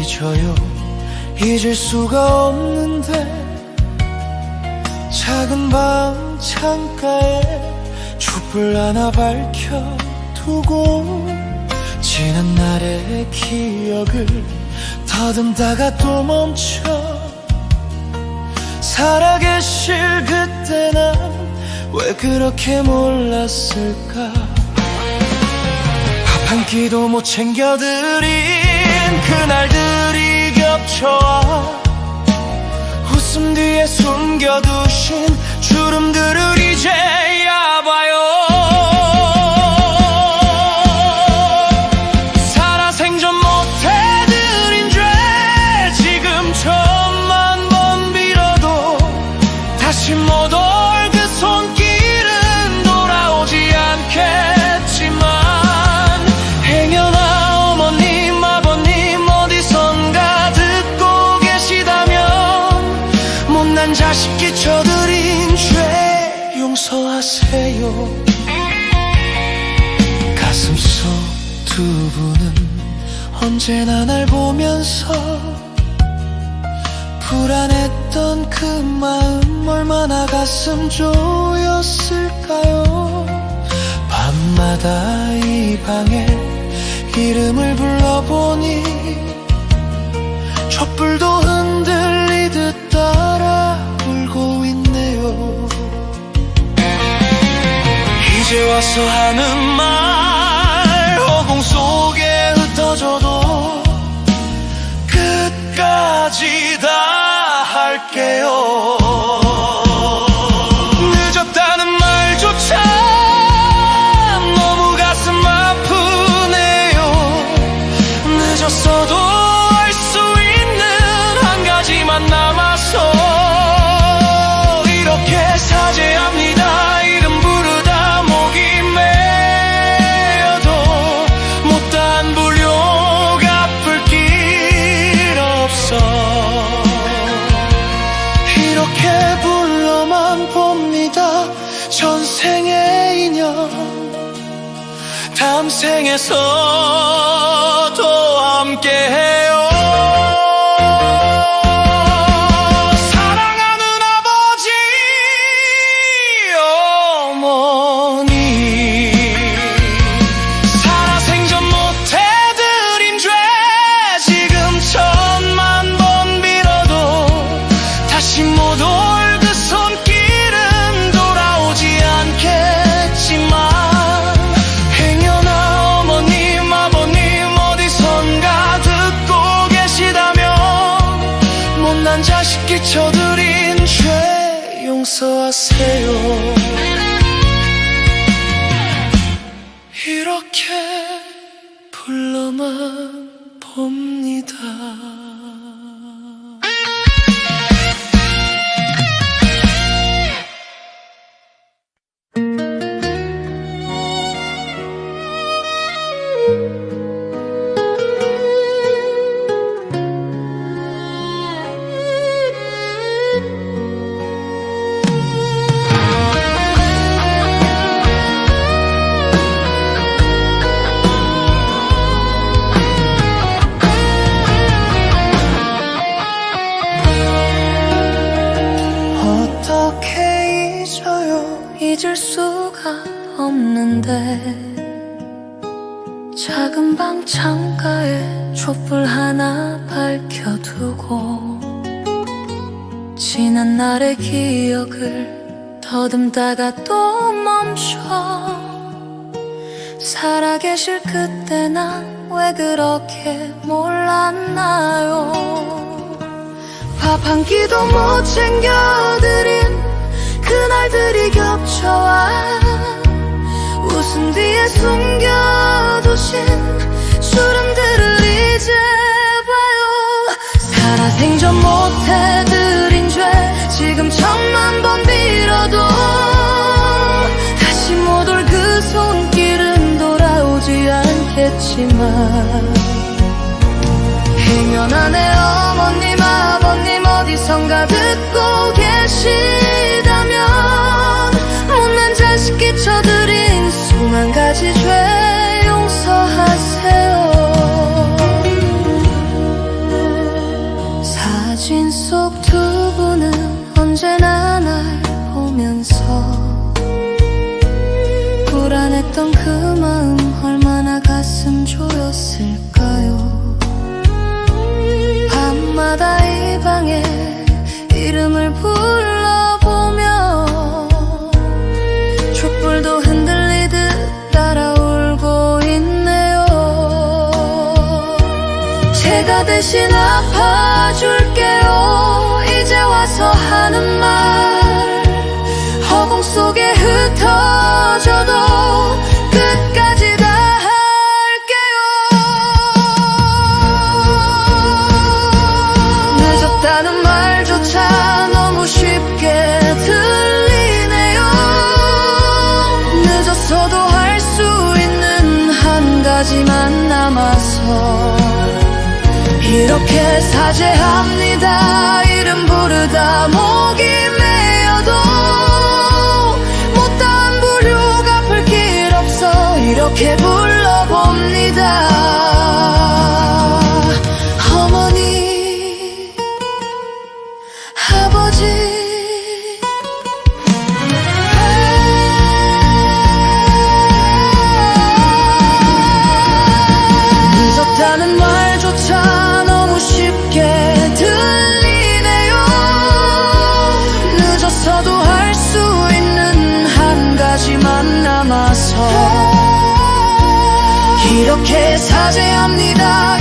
잊어요. 잊을 수가 없는데 작은 방 창가에 촛불 하나 밝혀두고 지난 날의 기억을 더듬다가 또 멈춰. 살아계실 그때 난 왜 그렇게 몰랐을까? 밥 한 끼도 못 챙겨드 린 그날들이 겹쳐와. 웃음 뒤에 숨겨두신 주름들을 이제야 봐요 두 분은 언제나 날 보면서 불안했던 그 마음 얼마나 가슴 조였을까요? 밤마다 이 방에 이름을 불러보니 촛불도 흔들리듯 따라 울고 있네요. 이제 와서 하는 말 다음 생에서도 용서하세요? 이렇게 불러만 봅니다 수가 없는데 작은 방 창가에 촛불 하나 밝혀두고 지난 날의 기억을 더듬다가 또 멈춰 살아계실 그때 난 왜 그렇게 몰랐나요? 밥 한 끼도 못 챙겨드린 그날들이 겹쳐와 웃음 뒤에 숨겨두신 주름들을 이제 봐요. 살아 생전 못해드린 죄 지금 천만 번 빌어도 다시 못 올 그 손길은 돌아오지 않겠지만 행여나 내 어머님 아버님 어디선가 듣고 계시 대신 아파줄게요. 이제 와서 하는 말. 존재합니다. 이름 부르다. 이렇게 사죄합니다.